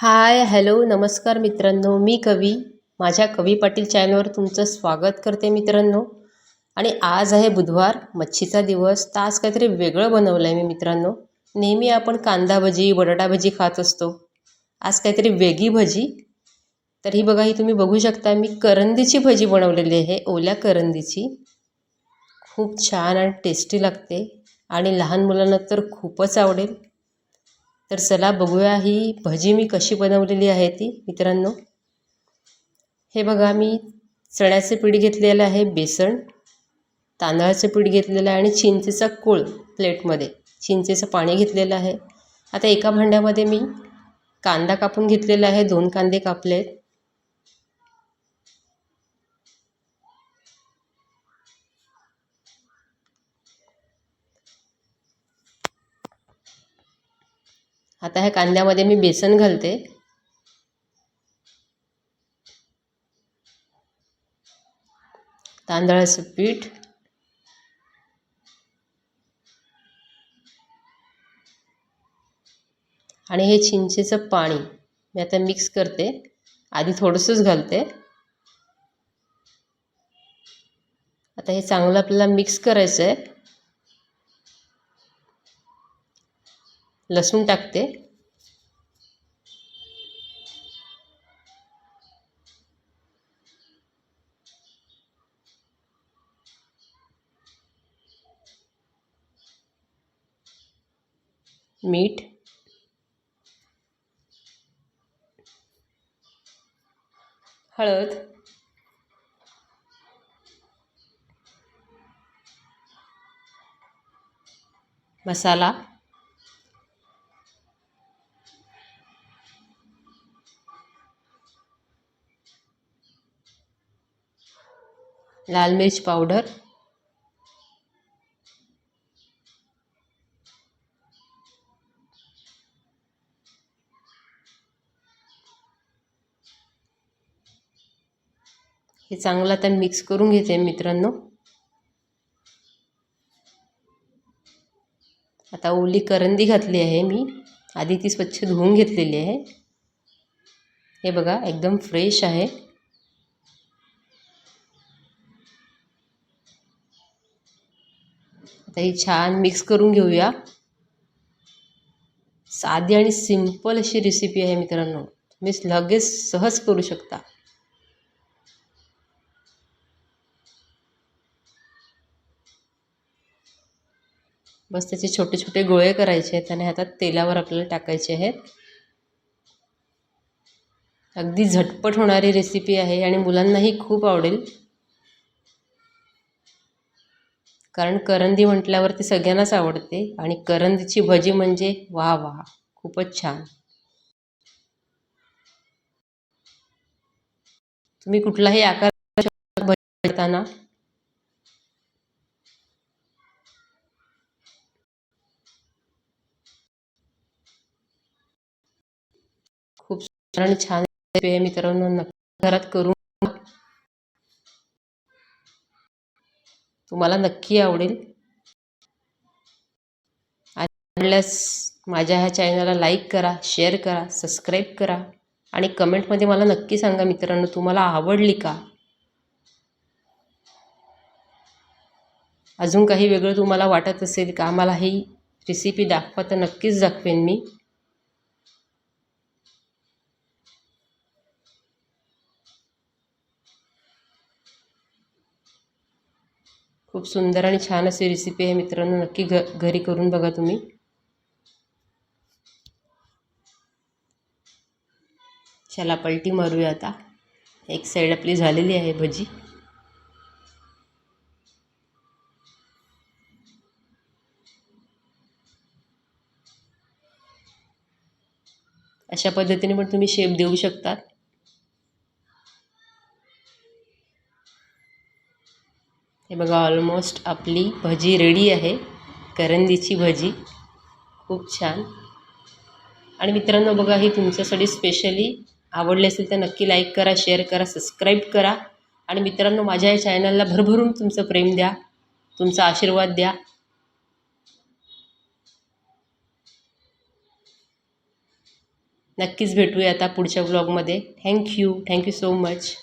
Hi hello नमस्कार मित्रांनो. मी कवी. माझ्या कवी पाटील चॅनलवर तुमचं स्वागत करते मित्रांनो. आणि आज आहे बुधवार मच्छीचा दिवस. तर आज काहीतरी वेगळं बनवलं आहे मी मित्रांनो. नेहमी आपण कांदा भजी बटाटा भजी खात असतो. आज काहीतरी वेगळी भजी. तर ही बघा ही तुम्ही बघू शकता मी करंदीची भजी बनवलेली आहे ओल्या करंदीची. खूप छान आणि टेस्टी लागते. आणि लहान मुलांना तर खूपच आवडेल. तर चला बघूया ही भजी मी कशी बनवलेली आहे ती मित्रांनो. हे बघा मी चण्याचे पीठ घेतलेलं आहे बेसन तांदळाचं पीठ घेतलेलं आहे आणि चिंचेचा कूळ प्लेटमध्ये चिंचेचं पाणी घेतलेलं आहे. आता एका भांड्यामध्ये मी कांदा कापून घेतलेला आहे दोन कांदे कापले आहेत आता ह्या कांद्यामध्ये मी बेसन घालते. तांदळाचं पीठ. आणि हे चिंचेचं पाणी मी आता मिक्स करते. आधी थोडंसंच घालते. आता हे चांगलं आपल्याला मिक्स करायचं आहे लसूण टाकते. मीठ. हळद. मसाला. लाल मिर्च पावडर. हे चांगलं आता मिक्स करून घेते मित्रांनो. आता ओली करंदी घातली आहे मी. आधी ती स्वच्छ धुवून घेतलेली आहे. हे बघा एकदम फ्रेश आहे. आता ही छान. मिक्स करून घेऊया. साधी आणि सिंपल अशी रेसिपी आहे मित्रांनो. तुम्ही लगेच सहज करू शकता. बस त्याचे छोटे छोटे गोळे करायचे आहेत आणि हातात तेलावर आपल्याला टाकायचे आहेत. अगदी झटपट होणारी रेसिपी आहे आणि मुलांनाही खूप आवडेल. कारण करंदी म्हटल्यावरती सगळ्यांनाच आवडते आणि करंदीची भजी म्हणजे वा वा. खूपच छान. तुम्ही कुठलाही आकार भजताना खूप छान मित्रांनो. मित्रांनो घरात करून तुम्हाला नक्की आवडेल. आवडल्यास माझ्या ह्या चॅनलला लाईक करा शेअर करा सबस्क्राईब करा आणि कमेंटमध्ये मला नक्की सांगा मित्रांनो तुम्हाला आवडली का? अजून काही वेगळं तुम्हाला वाटत असेल का मला ही रेसिपी दाखवा तर नक्कीच दाखवेन मी. खूप सुंदर आणि छान अशी रेसिपी आहे मित्रांनो. नक्की घ घरी करून बघा तुम्ही. चला पलटी मारूया आता. एक साईड आपली झालेली आहे भजी. अशा पद्धतीने पण तुम्ही शेप देऊ शकतात. हे बघा ऑलमोस्ट आपली भजी रेडी आहे. करंदीची भजी. खूप छान. आणि मित्रांनो बघा ही तुमच्यासाठी स्पेशली आवडली असेल तर नक्की लाईक करा शेअर करा सबस्क्राईब करा. आणि मित्रांनो माझ्या या चॅनलला भरभरून तुमचं प्रेम द्या. तुमचा आशीर्वाद द्या. नक्कीच भेटूया आता पुढच्या ब्लॉगमध्ये थँक्यू थँक्यू सो मच